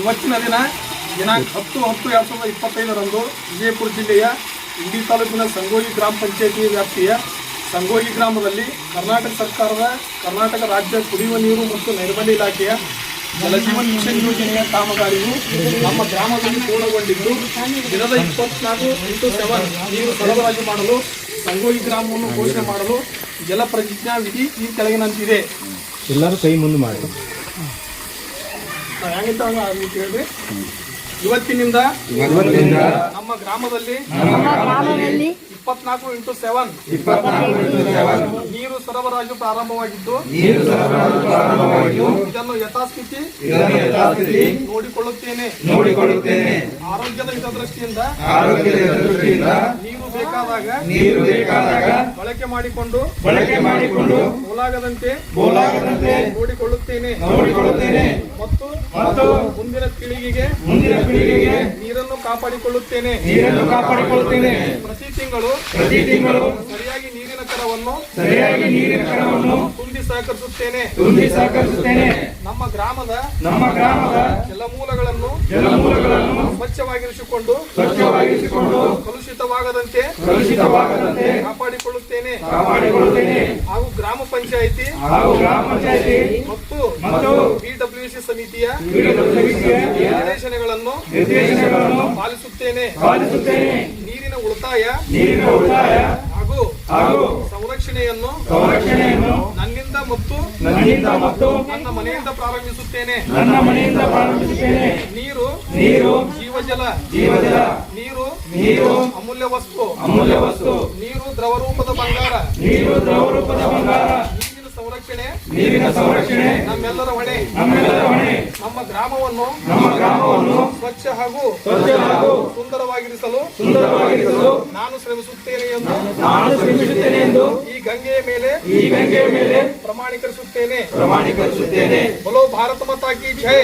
ಇವತ್ತಿನ ದಿನ ದಿನಾಂಕ ಹತ್ತು ಹತ್ತು ಎರಡು ಸಾವಿರದ ಇಪ್ಪತ್ತೈದರಂದು ವಿಜಯಪುರ ಜಿಲ್ಲೆಯ ಇಂಡಿ ತಾಲೂಕಿನ ಸಂಗೋಗಿ ಗ್ರಾಮ ಪಂಚಾಯತಿ ವ್ಯಾಪ್ತಿಯ ಸಂಗೋಗಿ ಗ್ರಾಮದಲ್ಲಿ ಕರ್ನಾಟಕ ಸರ್ಕಾರದ ಕರ್ನಾಟಕ ರಾಜ್ಯ ಕುಡಿಯುವ ನೀರು ಮತ್ತು ನೈರ್ಮಲ್ಯ ಇಲಾಖೆಯ ಜಲಜೀವನ್ ಮಿಷನ್ ಯೋಜನೆಯ ಕಾಮಗಾರಿಯು ನಮ್ಮ ಗ್ರಾಮದಲ್ಲಿ ಪೂರ್ಣಗೊಂಡಿದ್ದು. ದಿನದ ಇಪ್ಪತ್ನಾಲ್ಕು ಇಂಟು ಸೆವೆನ್ ನೀರು ಸರಬರಾಜು ಮಾಡಲು ಸಂಗೋಗಿ ಗ್ರಾಮವನ್ನು ಘೋಷಣೆ ಮಾಡಲು ಜಲ ಪ್ರತಿಜ್ಞಾ ವಿಧಿ ಈ ಕೆಳಗಿನಂತಿದೆ. ಎಲ್ಲರೂ ಕೈ ಮುಂದೆ ಮಾಡಿ. ಇವತ್ತಿನಿಂದ ನಮ್ಮ ಗ್ರಾಮದಲ್ಲಿ ಇಪ್ಪತ್ನಾಲ್ಕು ಇಂಟು ಸೆವೆನ್ ನೀರು ಸರಬರಾಜು ಪ್ರಾರಂಭವಾಗಿದ್ದು ನೀರು ಸರಬರಾಜು ಪ್ರಾರಂಭವಾಗಿದ್ದು ಇದನ್ನು ಯಥಾಸ್ಥಿತಿ ನೋಡಿಕೊಳ್ಳುತ್ತೇನೆ. ನೋಡಿಕೊಳ್ಳುತ್ತೇನೆ. ಆರೋಗ್ಯದ ಹಿತದೃಷ್ಟಿಯಿಂದ ಆರೋಗ್ಯದ ದೃಷ್ಟಿಯಿಂದ ನೀರು ಬೇಕಾದಾಗ ನೀರು ಬೇಕಾದಾಗ ಬಳಕೆ ಮಾಡಿಕೊಂಡು ಬಳಕೆ ಮಾಡಿಕೊಂಡು ಮೂಲಾಗದಂತೆ ನೋಡಿಕೊಳ್ಳುತ್ತೇನೆ. ನೋಡಿಕೊಳ್ಳುತ್ತೇನೆ. ಮತ್ತು ಮುಂದಿನ ಪೀಳಿಗೆಗೆ ಮುಂದಿನ ಪೀಳಿಗೆಗೆ ನೀರನ್ನು ಕಾಪಾಡಿಕೊಳ್ಳುತ್ತೇನೆ. ನೀರನ್ನು ಕಾಪಾಡಿಕೊಳ್ಳುತ್ತೇನೆ. ಪ್ರತಿ ತಿಂಗಳು ಪ್ರತಿ ತಿಂಗಳು ಸರಿಯಾಗಿ ನೀರಿನ ಕರವನ್ನು ಸರಿಯಾಗಿ ನೀರಿನ ಕರವನ್ನು ತುಂಬಿ ಸಹಕರಿಸುತ್ತೇನೆ ತುಂಬಿ ಸಹಕರಿಸುತ್ತೇನೆ ನಮ್ಮ ಗ್ರಾಮದ ನಮ್ಮ ಗ್ರಾಮದ ಜಲಮೂಲಗಳನ್ನು ಜಲಮೂಲಗಳನ್ನು ಸ್ವಚ್ಛವಾಗಿರಿಸಿಕೊಂಡು ಸ್ವಚ್ಛವಾಗಿರಿಸಿಕೊಂಡು ಕಲುಷಿತವಾಗದಂತೆ ಕಲುಷಿತವಾಗದಂತೆ ಕಾಪಾಡಿಕೊಳ್ಳುತ್ತೇನೆ. ಕಾಪಾಡಿಕೊಳ್ಳುತ್ತೇನೆ. ಹಾಗೂ ಗ್ರಾಮ ಪಂಚಾಯಿತಿ ಹಾಗೂ ಗ್ರಾಮ ಪಂಚಾಯಿತಿ ಮತ್ತು ಮತ್ತು ಸಮಿತಿಯ ನಿರ್ದೇಶನಗಳನ್ನು ಪಾಲಿಸುತ್ತೇನೆ. ಪಾಲಿಸುತ್ತೇನೆ. ನೀರಿನ ಉಳಿತಾಯ ಹಾಗೂ ಹಾಗೂ ಸಂರಕ್ಷಣೆಯನ್ನು ಸಂರಕ್ಷಣೆಯನ್ನು ನನ್ನಿಂದ ಮತ್ತು ನನ್ನಿಂದ ಮತ್ತು ನನ್ನ ಮನೆಯಿಂದ ಪ್ರಾರಂಭಿಸುತ್ತೇನೆ. ನನ್ನ ಮನೆಯಿಂದ ಪ್ರಾರಂಭಿಸುತ್ತೇನೆ. ನೀರು ನೀರು ಜೀವಜಲ ಜೀವಜಲ ನೀರು ನೀರು ಅಮೂಲ್ಯ ವಸ್ತು ಅಮೂಲ್ಯ ವಸ್ತು ನೀರು ದ್ರವರೂಪದ ಬಂಗಾರ ನೀರು ದ್ರವ ರೂಪದ ಬಂಗಾರ ನೀರಿನ ಸಂರಕ್ಷಣೆ ನಮ್ಮೆಲ್ಲರ ಹೊಣೆ ನಮ್ಮೆಲ್ಲರ ಹೊಣೆ ನಮ್ಮ ಗ್ರಾಮವನ್ನು ನಮ್ಮ ಗ್ರಾಮವನ್ನು ಸ್ವಚ್ಛ ಹಾಗೂ ಸ್ವಚ್ಛ ಹಾಗೂ ಸುಂದರವಾಗಿರಿಸಲು ಸುಂದರವಾಗಿರಿಸಲು ನಾನು ಶ್ರಮಿಸುತ್ತೇನೆ ಎಂದು ನಾನು ಶ್ರಮಿಸುತ್ತೇನೆ ಎಂದು ಈ ಗಂಗೆಯ ಮೇಲೆ ಈ ಗಂಗೆಯ ಮೇಲೆ ಪ್ರಮಾಣೀಕರಿಸುತ್ತೇನೆ. ಪ್ರಮಾಣೀಕರಿಸುತ್ತೇನೆ. ಬಲೋ ಭಾರತ ಮಾತಾ ಕಿ ಜೈ.